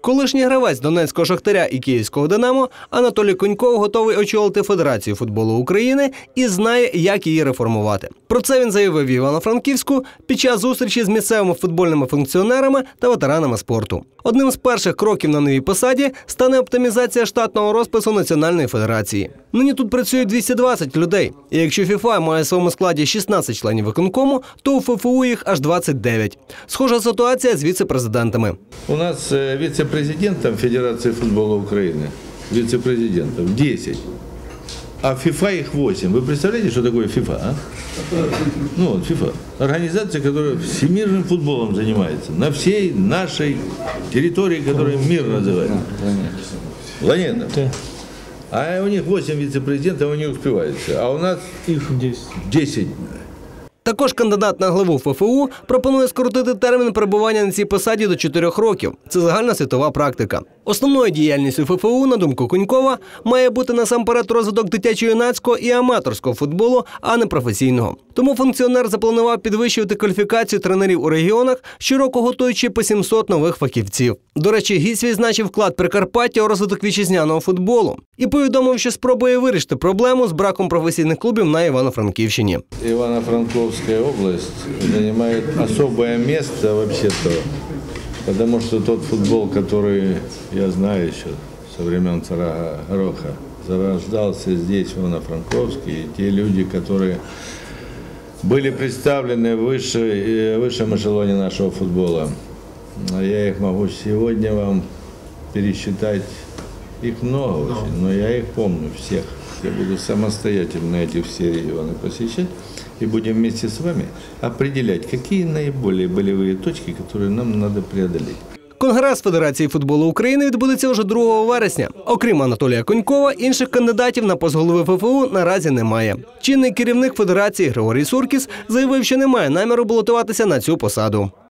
Колишній гравець Донецького Шахтаря і Київського Динамо Анатолій Конько готовий очолити Федерацію футболу України і знає, як її реформувати. Про це він заявив Івано-Франківську під час зустрічі з місцевими футбольними функціонерами та ветеранами спорту. Одним з перших кроків на новій посаді стане оптимізація штатного розпису Національної федерації. Нині тут працює 220 людей. І якщо ФІФА має в своєму складі 16 членів виконкому, то у ФФУ їх аж 29. Схожа ситуація з віце-президентами. У нас э, вице-президентом Федерации футбола Украины, вице-президентов 10, а ФИФА их 8. Вы представляете, что такое ФИФА? А? Ну, вот ФИФА. Организация, которая всемирным футболом занимается. На всей нашей территории, которую мир называет. Планета. А у них 8 вице-президентов, они успеваются. А у нас их 10. Також кандидат на главу ФФУ пропонує скоротити термін перебування на цій посаді до 4 років. Це загальна світова практика. Основною діяльністю ФФУ, на думку Кунькова, має бути насамперед розвиток дитячо-юнацького і аматорського футболу, а не професійного. Тому функціонер запланував підвищувати кваліфікацію тренерів у регіонах, щороку готуючи по 700 нових фахівців. До речі, гість відзначив вклад Прикарпаття у розвиток вітчизняного футболу і повідомив, що спробує вирішити проблему з браком професійних клубів на Івано-Франківщині. Ивано-Франковская область занимает особое место вообще-то, потому что тот футбол, который я знаю еще со времен цара Гороха, зарождался здесь, в Ивано-Франковске, и те люди, которые были представлены в высшей- э, высшем эшелоне нашего футбола. Я их могу сегодня вам пересчитать. Их много очень, но я их помню всех. Я буду самостоятельно эти все регионы посещать и будем вместе с вами определять, какие наиболее болевые точки, которые нам надо преодолеть. Конгрес Федерації футболу України відбудеться вже 2 вересня. Окрім Анатолія Конькова, інших кандидатів на пост голови ФФУ наразі немає. Чинний керівник федерації Григорій Суркіс заявив, що немає наміру балотуватися на цю посаду.